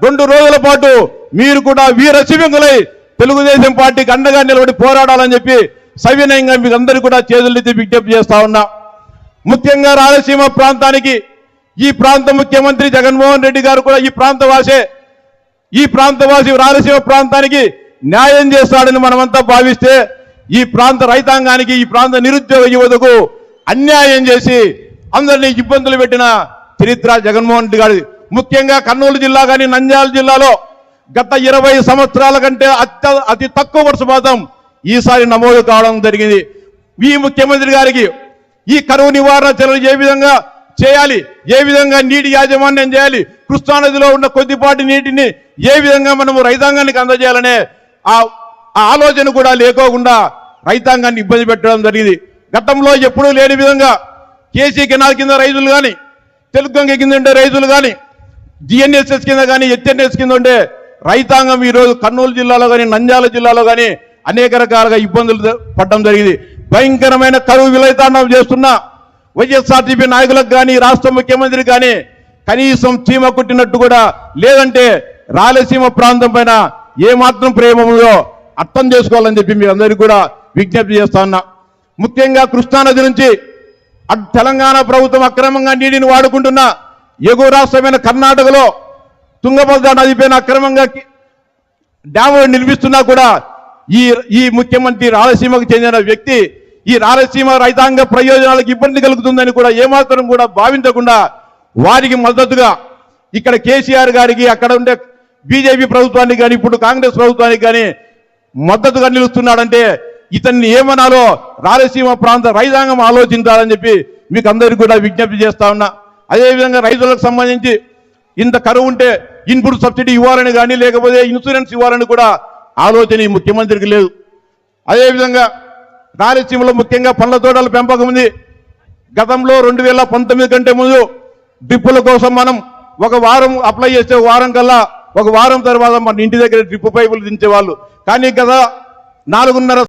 రెండు రోజుల పాటు మీరు కూడా వీర శివంగులై తెలుగుదేశం పార్టీకి అండగా నిలబడి పోరాడాలని చెప్పి సవినయంగా మీకు అందరికీ కూడా చేతులెత్తి విజ్ఞప్తి చేస్తా ఉన్నా. ముఖ్యంగా రాయలసీమ ప్రాంతానికి ఈ ప్రాంత ముఖ్యమంత్రి జగన్మోహన్ రెడ్డి గారు కూడా ఈ ప్రాంత ఈ ప్రాంతవాసి రాయలసీమ ప్రాంతానికి న్యాయం చేస్తాడని మనమంతా భావిస్తే ఈ ప్రాంత రైతాంగానికి ఈ ప్రాంత నిరుద్యోగ యువతకు అన్యాయం చేసి అందరినీ ఇబ్బందులు పెట్టిన చరిత్ర జగన్మోహన్ రెడ్డి గారి ముఖ్యంగా కర్నూలు జిల్లా కానీ నంద్యాల జిల్లాలో గత ఇరవై సంవత్సరాల కంటే అత్య అతి తక్కువ వర్షపాతం ఈసారి నమోదు కావడం జరిగింది. ఈ ముఖ్యమంత్రి గారికి ఈ కరువు నివారణ చర్యలు ఏ విధంగా చేయాలి? ఏ విధంగా నీటి యాజమాన్యం చేయాలి? కృష్ణానదిలో ఉన్న కొద్దిపాటి నీటిని ఏ విధంగా మనము రైతాంగానికి అందజేయాలనే ఆ ఆ ఆలోచన కూడా లేకోకుండా రైతాంగాన్ని ఇబ్బంది పెట్టడం జరిగింది. గతంలో ఎప్పుడూ లేని విధంగా కేసీ కెనాల్ కింద రైతులు కానీ తెలుగు గంగ కింద ఉండే రైతులు కానీ డిఎన్ఎస్ఎస్ కింద కానీ హెచ్ఎన్ఎస్ కింద ఉండే రైతాంగం ఈరోజు కర్నూలు జిల్లాలో కానీ నంద్యాల జిల్లాలో కానీ అనేక రకాలుగా ఇబ్బందులు పడడం జరిగింది. భయంకరమైన కరువు విలయతాండం చేస్తున్న వైఎస్ఆర్టీపీ నాయకులకు కానీ రాష్ట్ర ముఖ్యమంత్రి కానీ కనీసం చీమ కుట్టినట్టు కూడా లేదంటే రాయలసీమ ప్రాంతం పైన ఏమాత్రం ప్రేమ ఉందో అర్థం చేసుకోవాలని చెప్పి మీ అందరికీ కూడా విజ్ఞప్తి చేస్తా ఉన్నా. ముఖ్యంగా కృష్ణానది నుంచి తెలంగాణ ప్రభుత్వం అక్రమంగా నీటిని వాడుకుంటున్నా ఎగువ రాష్ట్రమైన కర్ణాటకలో తుంగభద్ర నదిపైన అక్రమంగా డ్యాములు నిర్మిస్తున్నా కూడా ఈ ఈ ముఖ్యమంత్రి రాయలసీమకు చెందిన వ్యక్తి ఈ రాయలసీమ రైతాంగ ప్రయోజనాలకు ఇబ్బంది కలుగుతుందని కూడా ఏమాత్రం కూడా భావించకుండా వారికి మద్దతుగా ఇక్కడ కేసీఆర్ గారికి అక్కడ ఉండే బీజేపీ ప్రభుత్వానికి కానీ ఇప్పుడు కాంగ్రెస్ ప్రభుత్వానికి కానీ మద్దతుగా నిలుస్తున్నాడంటే ఇతన్ని ఏమనాలో రాయలసీమ ప్రాంత రైతాంగం ఆలోచించాలని చెప్పి మీకు అందరికీ కూడా విజ్ఞప్తి చేస్తా ఉన్నా. అదేవిధంగా రైతులకు సంబంధించి ఇంత కరువు ఉంటే ఇన్పుట్ సబ్సిడీ ఇవ్వాలని కానీ లేకపోతే ఇన్సూరెన్స్ ఇవ్వాలని కూడా ఆలోచన ఈ ముఖ్యమంత్రికి లేదు. అదేవిధంగా రాయలసీమలో ముఖ్యంగా పండ్ల తోటల పెంపకం ఉంది. గతంలో రెండు వేల పంతొమ్మిది కంటే ముందు డ్రిప్పుల కోసం మనం ఒక వారం అప్లై చేస్తే వారం కల్లా ఒక వారం తర్వాత మన ఇంటి దగ్గర డ్రిప్ పైపులు దించేవాళ్ళు. కానీ గత నాలుగున్నర